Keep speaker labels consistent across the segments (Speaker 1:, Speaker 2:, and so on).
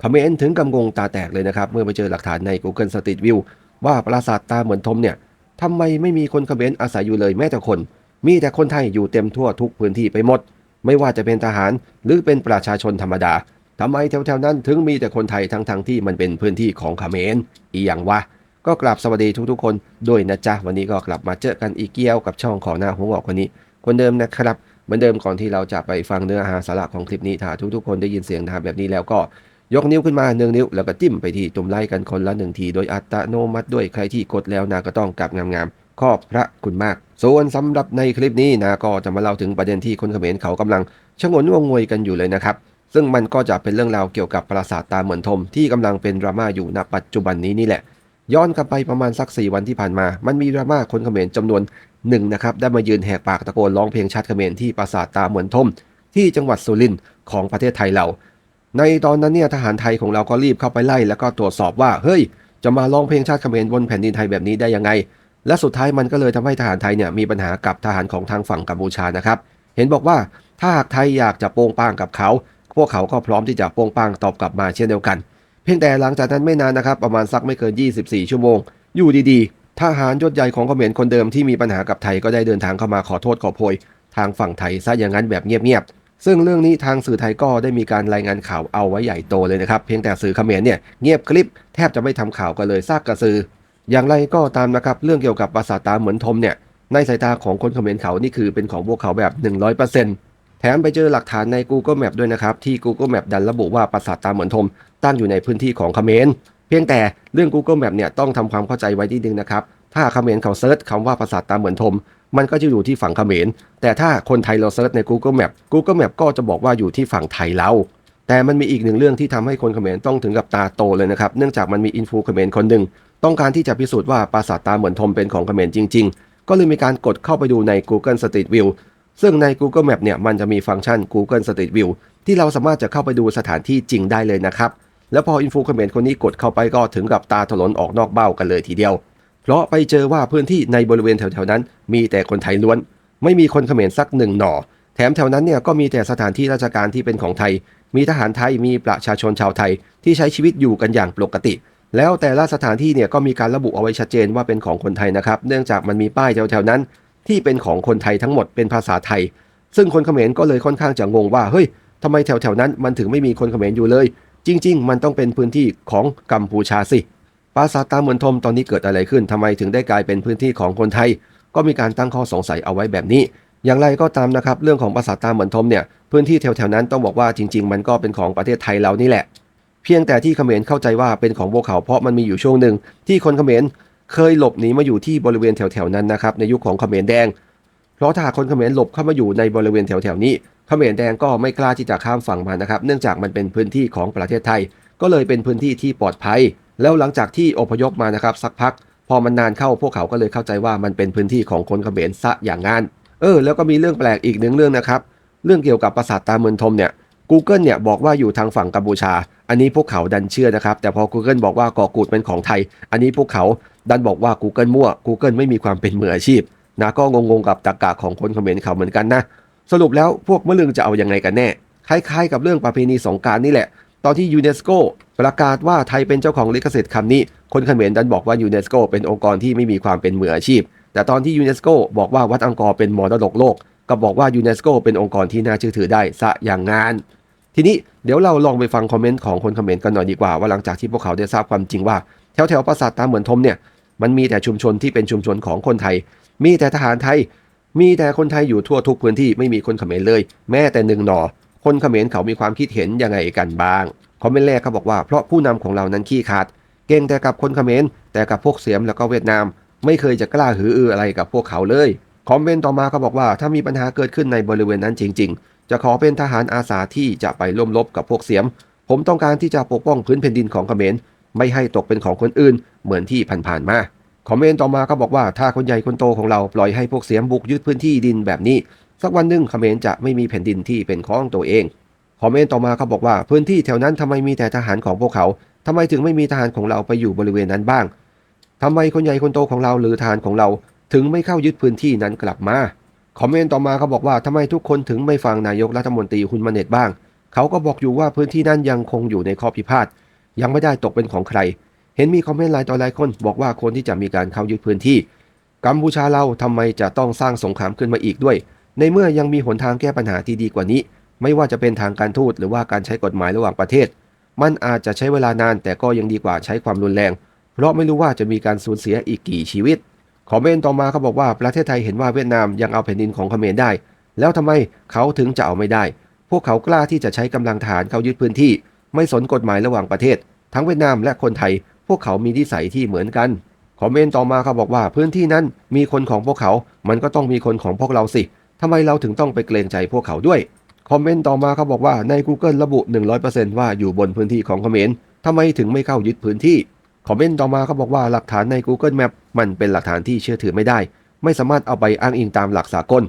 Speaker 1: เขมรถึงกำงงตาแตกเลยนะครับ เมื่อไปเจอหลักฐานใน Google Street View ว่าปราสาทตาเหมือนทมเนี่ยทำไมไม่มีคนเขมรอาศัยอยู่เลยแม้แต่คน มีแต่คนไทยอยู่เต็มทั่วทุกพื้นที่ไปหมด ไม่ว่าจะเป็นทหารหรือเป็นประชาชนธรรมดาทำไมแถวๆนั้นถึงมีแต่คนไทยทั้งๆที่มันเป็นพื้นที่ของเขมรอีอย่างวะก็กราบสวัสดีทุกๆ คนด้วยนะจ๊ะ วันนี้ก็กลับมาเจอกันอีกเกี้ยวกับช่องของหน้าหัวงอกคนนี้ คนเดิมนะครับเหมือนเดิมก่อนที่เราจะไปฟังเนื้อหาสาระของคลิปนี้ถ้าทุกๆ คนได้ยินเสียงทาแบบนี้แล้วก็ ยกนิ้วขึ้นมาหนึ่งนิ้ว แล้วก็จิ้มไปที่ตุ่มไลค์กันคนละหนึ่งทีโดยอัตโนมัติด้วยใครที่กดแล้วนาก็ต้องกลับงามๆขอบพระคุณมาก ส่วนสำหรับในคลิปนี้นะก็จะมาเล่าถึงประเด็นที่คนเขมรเขากำลังชงนงวงงวยกันอยู่เลยนะครับ ซึ่งมันก็จะเป็นเรื่องราวเกี่ยวกับปราสาทตาเหมือนทมที่กำลังเป็นดราม่าอยู่ณปัจจุบันนี้นี่แหละ ย้อนกลับไปประมาณสัก 4 วันที่ผ่านมา มันมีดราม่าคนเขมรจำนวนหนึ่งนะครับได้มายืนแหกปากตะโกนร้องเพลงชาติเขมรที่ปราสาทตาเหมือนทมที่จังหวัดสุรินทร์ของประเทศไทยเรา ในตอนนั้นเนี่ยทหารไทยของเราก็รีบเข้าไปไล่แล้วก็ตรวจสอบว่าเฮ้ย จะมาร้องเพลงชาติเขมรบนแผ่นดินไทยแบบนี้ได้ยังไง และสุดท้ายมันก็เลยทำให้ทหารไทยเนี่ยมีปัญหากับทหารของทางฝั่งกัมพูชานะครับ เห็นบอกว่าถ้าหากไทยอยากจะโป้งป้างกับเขา พวกเขาก็พร้อมที่จะโป้งป้างตอบกลับมาเช่นเดียวกัน เพียงแต่หลังจากนั้นไม่นานนะครับประมาณสักไม่เกิน 24 ชั่วโมง อยู่ดีๆทหารยศใหญ่ของเขมรคนเดิมที่มีปัญหากับไทยก็ได้เดินทางเข้ามาขอโทษขอโพยทางฝั่งไทยซะอย่างนั้นแบบเงียบๆ ซึ่งเรื่องนี้ทางสื่อไทยก็ได้มีการรายงานข่าวเอาไว้ใหญ่โตเลยนะครับ เพียงแต่สื่อเขมรเนี่ยเงียบคลิปแทบจะไม่ทำข่าวกันเลยซากกระสือ อย่างไรก็ตามนะครับเรื่องเกี่ยวกับปราสาตาเหมือนทมเนี่ยในสายตาของคนเขมรเขานี่คือเป็นของพวกเขาแบบ 100%แถมไปเจอหลักฐานใน Google Map ด้วยนะครับ ที่ Google Map ดันระบุว่าปราสาทตาเหมือนทม ตั้งอยู่ในพื้นที่ของเขมรเพียงแต่เรื่อง Google Map เนี่ยต้องทำความเข้าใจไว้นิดนึงนะครับ ถ้าเขมรเขาเซิร์ชคำว่าปราสาทตาเหมือนทม มันก็จะอยู่ที่ฝั่งเขมร แต่ถ้าคนไทยเราเซิร์ชใน Google Map Google Map ก็จะบอกว่าอยู่ที่ฝั่งไทยเราแต่มันมีอีกหนึ่งเรื่องที่ทำให้คนเขมรต้องถึงกับตาโตเลยนะครับ เนื่องจากมันมีอินฟูเขมรคนหนึ่งต้องการที่จะพิสูจน์ว่าปราสาทตาเหมือนทมเป็นของเขมรจริง ๆ ก็เลยมีการกดเข้าไปดูใน Google Street View ซึ่งใน Google Map เนี่ยมันจะมีฟังก์ชัน Google Street View ที่เราสามารถจะเข้าไปดูสถานที่จริงได้เลยนะครับ แล้วพออินฟูเขมรคนนี้กดเข้าไปก็ถึงกับตาถลนออกนอกเบ้ากันเลยทีเดียว เพราะไปเจอว่าพื้นที่ในบริเวณแถวๆนั้น มีแต่คนไทยล้วน ไม่มีคนเขมรสักหนึ่งหน่อ แถมแถวนั้นเนี่ยก็มีแต่สถานที่ราชการที่เป็นของไทย มีทหารไทยมีประชาชนชาวไทยที่ใช้ชีวิตอยู่กันอย่างปกติ แล้วแต่ละสถานที่เนี่ยก็มีการระบุเอาไว้ชัดเจนว่าเป็นของคนไทยนะครับ เนื่องจากมันมีป้ายแถวๆนั้น ที่เป็นของคนไทยทั้งหมดเป็นภาษาไทย ซึ่งคนเขมรก็เลยค่อนข้างจะงงว่าเฮ้ยทำไมแถวๆนั้นมันถึงไม่มีคนเขมรอยู่เลย จริง ๆ มันต้องเป็นพื้นที่ของกัมพูชาสิ ปราสาทตาเหมือนทมตอนนี้เกิดอะไรขึ้นทำไมถึงได้กลายเป็นพื้นที่ของคนไทย ก็มีการตั้งข้อสงสัยเอาไว้แบบนี้ อย่างไรก็ตามนะครับเรื่องของปราสาทตาเหมือนทมเนี่ยพื้นที่แถวๆนั้นต้องบอกว่าจริง ๆ มันก็เป็นของประเทศไทยเรานี่แหละ เพียงแต่ที่เขมรเข้าใจว่าเป็นของพวกเขาเพราะมันมีอยู่ช่วงหนึ่งที่คนเขมรเคยหลบหนีมาอยู่ที่บริเวณแถวๆนั้นนะครับในยุคของเขมรแดง เพราะถ้าหากคนเขมรหลบเข้ามาอยู่ในบริเวณแถวๆนี้เขมรแดงก็ไม่กล้าที่จะข้ามฝั่งมานะครับ เนื่องจากมันเป็นพื้นที่ของประเทศไทย ก็เลยเป็นพื้นที่ที่ปลอดภัย แล้วหลังจากที่อพยพมานะครับสักพัก พอมันนานเข้าพวกเขาก็เลยเข้าใจว่ามันเป็นพื้นที่ของคนเขมรซะอย่างงั้นเออ แล้วก็มีเรื่องแปลกอีกหนึ่งเรื่องนะครับ เรื่องเกี่ยวกับปราสาทตาเมืองทมเนี่ย Google เนี่ยบอกว่าอยู่ทางฝั่งกัมพูชา อันนี้พวกเขาดันเชื่อนะครับ แต่พอ Google บอกว่ากาะกูดเป็นของไทย อันนี้พวกเขาดันบอกว่า Google มั่ว Google ไม่มีความเป็นมืออาชีพนะก็งงๆกับตรกกะของคนเขมรเขาเหมือนกันนะ สรุปแล้วพวกมะลึงจะเอายังไงกันแน่ คล้ายๆ กับเรื่องประเพณีสงการนี่แหละ ตอนที่ยูเนสโก ประกาศว่าไทยเป็นเจ้าของลิขสิทธิ์คำนี้ คนเขมรดันบอกว่ายูเนสโกเป็นองค์กรที่ไม่มีความเป็นมืออาชีพ แต่ตอนที่ยูเนสโกบอกว่าวัดอังกอร์เป็นมรดกโลก ก็บอกว่ายูเนสโกเป็นองค์กรที่น่าเชื่อถือได้ซะอย่างงานทีนี้เดี๋ยวเราลองไปฟังคอมเมนต์ของคนเขมรกันหน่อยดีกว่าว่าหลังจากที่พวกเขาได้ทราบความจริงว่า แถวแถวปราสาทตาเหมือนทมเนี่ยมันมีแต่ชุมชนที่เป็นชุมชนของคนไทย มีแต่ทหารไทย มีแต่คนไทยอยู่ทั่วทุกพื้นที่ไม่มีคนเขมรเลย แม้แต่หนึ่งหนอ คนเขมรเขามีความคิดเห็นยังไงกันบ้าง คอมเมนต์แรกเขาบอกว่าเพราะผู้นำของเรานั้นขี้ขาด เก่งแต่กับคนเขมรแต่กับพวกเสียมแล้วก็เวียดนาม ไม่เคยจะกล้าหืออืออะไรกับพวกเขาเลย คอมเมนต์ต่อมาเขาบอกว่าถ้ามีปัญหาเกิดขึ้นในบริเวณนั้นจริง ๆ จะขอเป็นทหารอาสาที่จะไปร่วมรบกับพวกเสียม ผมต้องการที่จะปกป้องพื้นแผ่นดินของเขมรไม่ให้ตกเป็นของคนอื่นเหมือนที่ผ่านๆมาคอมเมนต์ต่อมาเขาบอกว่าถ้าคนใหญ่คนโตของเราปล่อยให้พวกเสียมบุกยึดพื้นที่ดินแบบนี้ สักวันหนึ่งเขมรจะไม่มีแผ่นดินที่เป็นของตัวเอง คอมเมนต์ต่อมาเขาบอกว่าพื้นที่แถวนั้นทำไมมีแต่ทหารของพวกเขาทำไมถึงไม่มีทหารของเราไปอยู่บริเวณนั้นบ้างทำไมคนใหญ่คนโตของเราหรือทหารของเรา ถึงไม่เข้ายึดพื้นที่นั้นกลับมา คอมเมนต์ต่อมาเขาบอกว่าทำไมทุกคนถึงไม่ฟังนายกรัฐมนตรีฮุนมาเนตบ้าง เขาก็บอกอยู่ว่าพื้นที่นั้นยังคงอยู่ในข้อพิพาท ยังไม่ได้ตกเป็นของใคร เห็นมีคอมเมนต์หลายต่อหลายคนบอกว่าคนที่จะมีการเข้ายึดพื้นที่ กัมพูชาเราทำไมจะต้องสร้างสงครามขึ้นมาอีกด้วย ในเมื่อยังมีหนทางแก้ปัญหาที่ดีกว่านี้ ไม่ว่าจะเป็นทางการทูตหรือว่าการใช้กฎหมายระหว่างประเทศ มันอาจจะใช้เวลานานแต่ก็ยังดีกว่าใช้ความรุนแรง เพราะไม่รู้ว่าจะมีการสูญเสียอีกกี่ชีวิต คอมเมนต์ต่อมาเขาบอกว่าประเทศไทยเห็นว่าเวียดนามยังเอาแผ่นดินของเขมรได้ แล้วทำไมเขาถึงจะเอาไม่ได้ พวกเขากล้าที่จะใช้กำลังทหารเขายึดพื้นที่ ไม่สนกฎหมายระหว่างประเทศ ทั้งเวียดนามและคนไทย พวกเขามีนิสัยที่เหมือนกัน คอมเมนต์ต่อมาเขาบอกว่าพื้นที่นั้นมีคนของพวกเขา มันก็ต้องมีคนของพวกเราสิทำไมเราถึงต้องไปเกรงใจพวกเขาด้วย คอมเมนต์ต่อมาเขาบอกว่าใน Google ระบุ 100%ว่าอยู่บนพื้นที่ของเขมรทำไมถึงไม่เข้ายึดพื้นที่คอมเมนต์ต่อมาเขาบอกว่าหลักฐานใน Google Map มันเป็นหลักฐานที่เชื่อถือไม่ได้ ไม่สามารถเอาไปอ้างอิงตามหลักสากล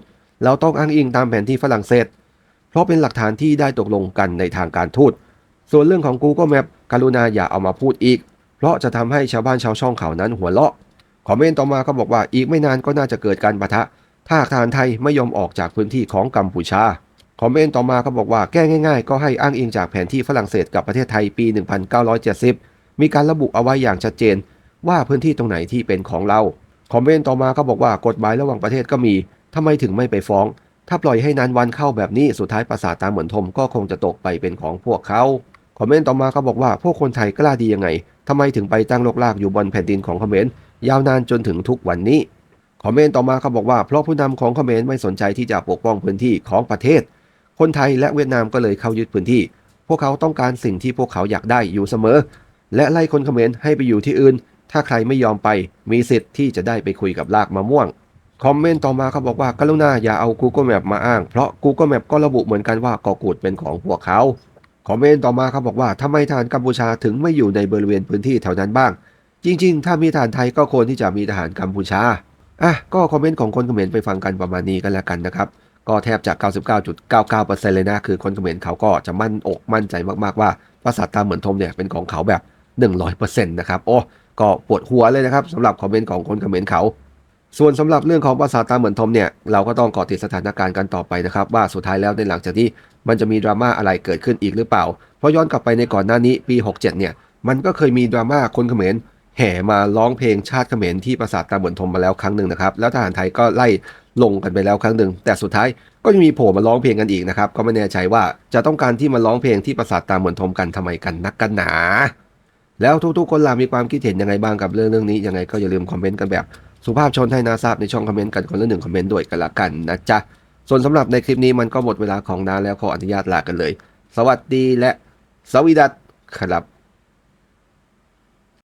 Speaker 1: เราต้องอ้างอิงตามแผนที่ฝรั่งเศส เพราะเป็นหลักฐานที่ได้ตกลงกันในทางการทูต ส่วนเรื่องของ Google Map กรุณาอย่าเอามาพูดอีก เพราะจะทำให้ชาวบ้านชาวช่องเขานั้นหัวเราะ คอมเมนต์ต่อมาเขาบอกว่าอีกไม่นานก็น่าจะเกิดการปะทะ ถ้าทหารไทยไม่ยอมออกจากพื้นที่ของกัมพูชา คอมเมนต์ต่อมาเขาบอกว่าแก้ง่ายๆ ก็ให้อ้างอิงจากแผนที่ฝรั่งเศสกับประเทศไทยปี 1970 มีการระบุเอาไว้อย่างชัดเจน ว่าพื้นที่ตรงไหนที่เป็นของเรา คอมเมนต์ต่อมาเขาบอกว่ากฎหมายระหว่างประเทศก็มีทำไมถึงไม่ไปฟ้อง ถ้าปล่อยให้นานวันเข้าแบบนี้สุดท้ายปราสาทตาเหมือนทมก็คงจะตกไปเป็นของพวกเขาคอมเมนต์ต่อมาเขาบอกว่าพวกคนไทยกล้าดียังไงทำไมถึงไปตั้งลกลากอยู่บนแผ่นดินของเขมรยาวนานจนถึงทุกวันนี้คอมเมนต์ต่อมาเขาบอกว่าเพราะผู้นำของเขมรไม่สนใจที่จะปกป้องพื้นที่ของประเทศ คนไทยและเวียดนามก็เลยเข้ายึดพื้นที่ พวกเขาต้องการสิ่งที่พวกเขาอยากได้อยู่เสมอ และไล่คนเขมรให้ไปอยู่ที่อื่น ถ้าใครไม่ยอมไปมีสิทธิ์ที่จะได้ไปคุยกับลากมะม่วง คอมเมนต์ต่อมาเขาบอกว่ากรุณาอย่าเอา Google Map มาอ้าง เพราะ Google Map ก็ระบุเหมือนกันว่าเกาะกูดเป็นของพวกเขาคอมเมนต์ต่อมาเขาบอกว่าทำไมทหารกัมพูชาถึงไม่อยู่ในบริเวณพื้นที่แถวนั้นบ้าง จริง ๆ ถ้ามีทหารไทยก็ควรที่จะมีทหารกัมพูชาอะก็คอมเมนต์ของคนเขมรไปฟังกันประมาณนี้กันแล้วกันนะครับ ก็แทบจะ 99.99%เลยนะ คือคนเขมรเขาก็จะมั่นอกมั่นใจมากๆว่าปราสาทตาเหมือนทมเนี่ยเป็นของเขาแบบ 100%นะครับ โอ้ ก็ปวดหัวเลยนะครับสำหรับคอมเมนต์ของคนเขมรเขา ส่วนสำหรับเรื่องของปราสาทตาเหมือนทมเนี่ยเราก็ต้องเกาะติดสถานการณ์กันต่อไปนะครับว่าสุดท้ายแล้วในหลังจากที่มันจะมีดราม่าอะไรเกิดขึ้นอีกหรือเปล่า เพราะย้อนกลับไปในก่อนหน้านี้ปี 67 เนี่ยมันก็เคยมีดราม่าคนเขมรแห่มาร้องเพลงชาติเขมรที่ปราสาทตาเหมือนทมมาแล้วครั้งหนึ่งนะครับ แล้วทหารไทยก็ไล่ ลงกันไปแล้วครั้งหนึ่งแต่สุดท้ายก็ยังมีโผล่มาร้องเพลงกันอีกนะครับ ก็ไม่แน่ใจว่าจะต้องการที่มาร้องเพลงที่ปราสาทตาเหมือนทมกันทำไมกันนักกันหนา แล้วทุกๆคนล่ะมีความคิดเห็นยังไงบ้างกับเรื่องเรื่องนี้ยังไงก็อย่าลืมคอมเมนต์กันแบบสุภาพชนให้นาทราบในช่องคอมเมนต์กันคนละหนึ่งคอมเมนต์ด้วยกันละกันนะจ๊ะส่วนสำหรับในคลิปนี้มันก็หมดเวลาของนาแล้วขออนุญาตลากันเลย สวัสดีและสวีดัตครับ